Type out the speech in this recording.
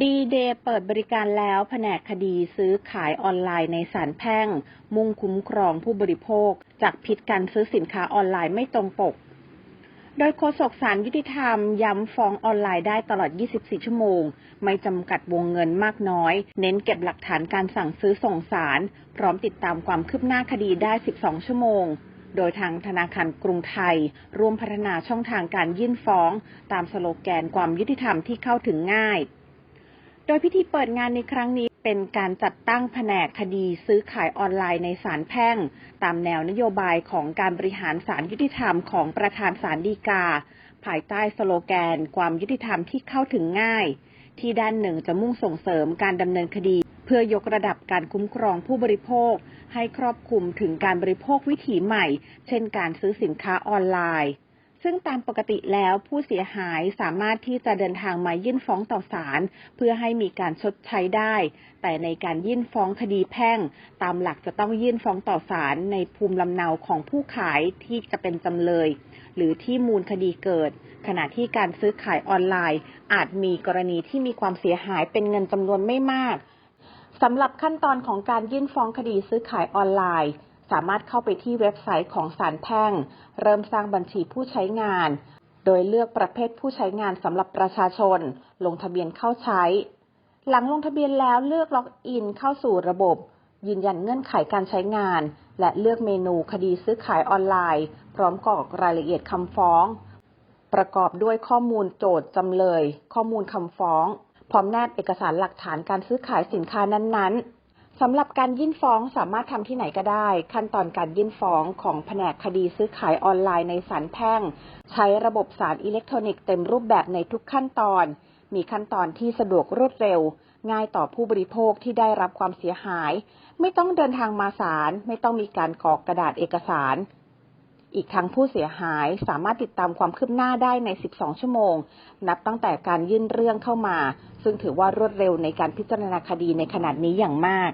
ดีเดย์เปิดบริการแล้วแผนกคดีซื้อขายออนไลน์ในศาลแพ่ง มุ่งคุ้มครองผู้บริโภค จากพิษการซื้อสินค้าออนไลน์ไม่ตรงปก โดยโฆษกสารยุติธรรม ย้ำฟ้องออนไลน์ได้ตลอด 24 ชั่วโมง ไม่จำกัดวงเงินมากน้อย เน้นเก็บหลักฐานการสั่งซื้อส่งสาร พร้อมติดตามความคืบหน้าคดีได้ 12 ชั่วโมงโดยทางธนาคารกรุงไทย ร่วมพัฒนาช่องทางการยื่นฟ้อง ตามสโลแกนความยุติธรรมที่เข้าถึงง่าย โดยพิธีเปิดงานในครั้งนี้เป็นการจัดตั้งแผนกคดีซื้อขายออนไลน์ในศาลแพ่ง ตามแนวนโยบายของการบริหารศาลยุติธรรมของประธานศาลฎีกา ภายใต้สโลแกน ความยุติธรรมที่เข้าถึงง่าย ที่ด้านหนึ่งจะมุ่งส่งเสริมการดำเนินคดี เพื่อยกระดับการคุ้มครองผู้บริโภค ให้ครอบคลุมถึงการบริโภควิถีใหม่ เช่นการซื้อสินค้าออนไลน์ ซึ่งตามปกติแล้วผู้เสียหายสามารถที่จะเดินทางมายื่นฟ้องต่อศาลเพื่อให้มีการชดใช้ได้ แต่ในการยื่นฟ้องคดีแพ่ง ตามหลักจะต้องยื่นฟ้องต่อศาลในภูมิลำเนาของผู้ขายที่จะเป็นจำเลย หรือที่มูลคดีเกิด ขณะที่การซื้อขายออนไลน์ อาจมีกรณีที่มีความเสียหายเป็นเงินจำนวนไม่มากสำหรับขั้นตอนของการยื่นฟ้องคดีซื้อขายออนไลน์ สามารถเข้าไปที่เว็บไซต์ของศาลแพ่ง เริ่มสร้างบัญชีผู้ใช้งาน โดยเลือกประเภทผู้ใช้งานสำหรับประชาชน ลงทะเบียนเข้าใช้ หลังลงทะเบียนแล้วเลือกล็อกอินเข้าสู่ระบบ ยืนยันเงื่อนไขการใช้งาน และเลือกเมนูคดีซื้อขายออนไลน์ พร้อมกรอกรายละเอียดคำฟ้อง ประกอบด้วยข้อมูลโจทย์จำเลย ข้อมูลคำฟ้อง พร้อมแนบเอกสารหลักฐานการซื้อขายสินค้านั้นๆ สำหรับการยื่นฟ้องสามารถทำที่ไหนก็ได้ ขั้นตอนการยื่นฟ้องของแผนกคดีซื้อขายออนไลน์ในศาลแพ่ง ใช้ระบบสารอิเล็กทรอนิกส์เต็มรูปแบบในทุกขั้นตอน มีขั้นตอนที่สะดวกรวดเร็ว ง่ายต่อผู้บริโภคที่ได้รับความเสียหาย ไม่ต้องเดินทางมาศาลไม่ต้องมีการกรอกกระดาษเอกสาร อีกทั้งผู้เสียหายสามารถติดตามความคืบหน้าได้ใน 12 ชั่วโมง นับตั้งแต่การยื่นเรื่องเข้ามา ซึ่งถือว่ารวดเร็วในการพิจารณาคดีในขนาดนี้อย่างมาก